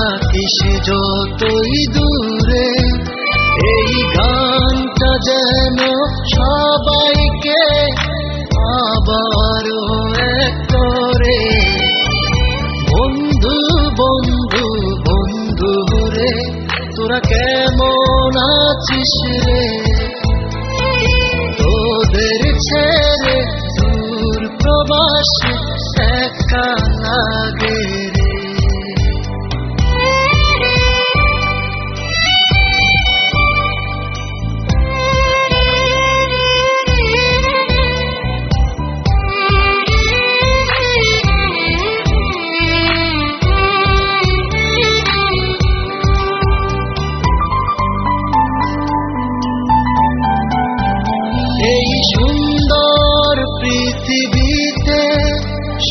থাকিস যতই দূরে, এই গানটা যেন সবাইকে আবারও এক করে। বন্ধু বন্ধু বন্ধু রে, তোরা কেমন আছিস রে? তোদের ছেড়ে দূর প্রবাসে একা লাগে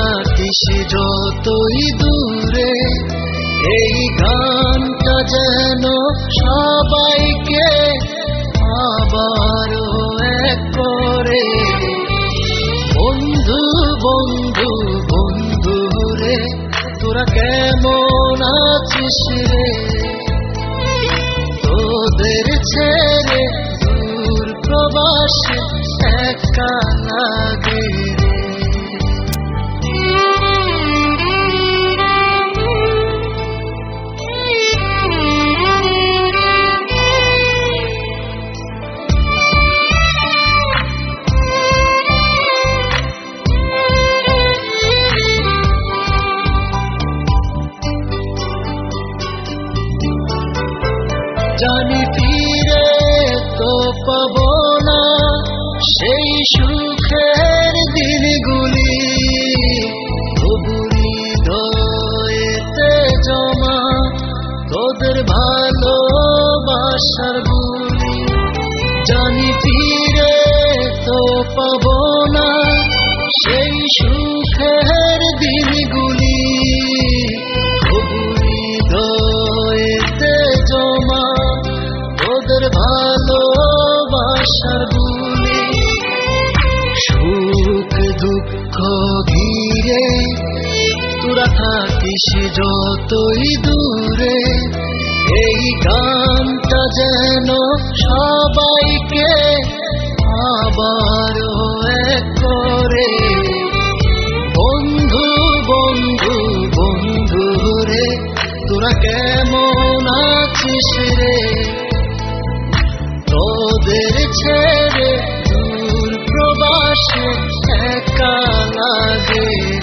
থাকিস যতই দূরে, এই গানটা যেন সবাইকে আবারও এক করে। বন্ধু বন্ধু বন্ধু রে, তোরা কেমন আছিস রে? তোদের ছেড়ে দূর প্রবাসে ভালোবাসার গুলি, জানি ফিরে তো পাব না। সেই সুখের দিনগুলি জমা। তোদের ভালোবাসার গুলি, সুখ দুঃখ ঘিরে। তোরা থাকিস যতই দূরে এই গানটা যেন সবাইকে আবারও এক করে। বন্ধু বন্ধু বন্ধু রে, তোরা কেমন আছিস রে? তোদের ছেড়ে দূর প্রবাসে একা লাগে।